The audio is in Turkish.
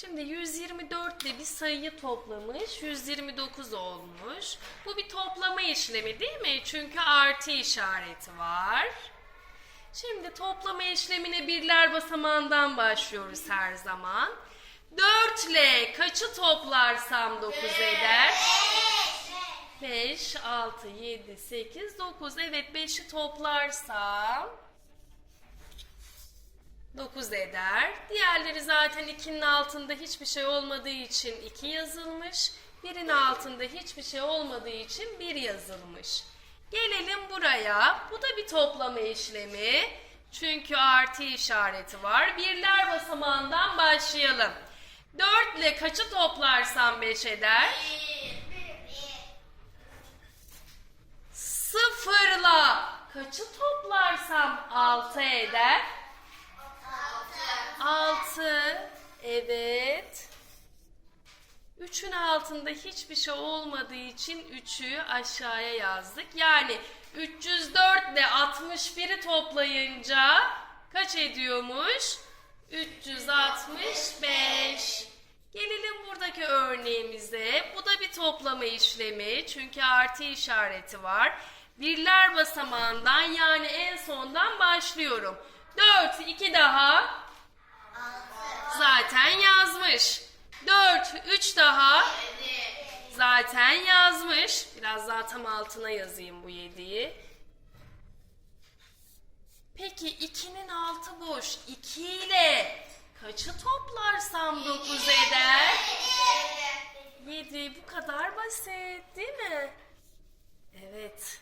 Şimdi 124 ile bir sayıyı toplamış. 129 olmuş. Bu bir toplama işlemi değil mi? Çünkü artı işareti var. Şimdi toplama işlemine birler basamağından başlıyoruz her zaman. 4 ile kaçı toplarsam 9 eder? 5, 6, 7, 8, 9. Evet 5'i toplarsam 9 eder. Diğerleri zaten 2'nin altında hiçbir şey olmadığı için 2 yazılmış. 1'in altında hiçbir şey olmadığı için 1 yazılmış. Gelelim buraya. Bu da bir toplama işlemi. Çünkü artı işareti var. Birler basamağından başlayalım. 4 ile kaçı toplarsam 5 eder? Sıfırla kaçı toplarsam 6 eder? 6. Evet. 3'ün altında hiçbir şey olmadığı için 3'ü aşağıya yazdık. Yani 304 ile 61'i toplayınca kaç ediyormuş? 365. Gelelim buradaki örneğimize. Bu da bir toplama işlemi. Çünkü artı işareti var. Birler basamağından yani en sondan başlıyorum. 4, 2 daha. Zaten yazmış. 4, 3 daha. Zaten yazmış. Biraz daha tam altına yazayım bu 7'yi. Peki 2'nin altı boş. 2 ile kaçı toplarsam 9 eder? 7. Bu kadar basit değil mi? Evet.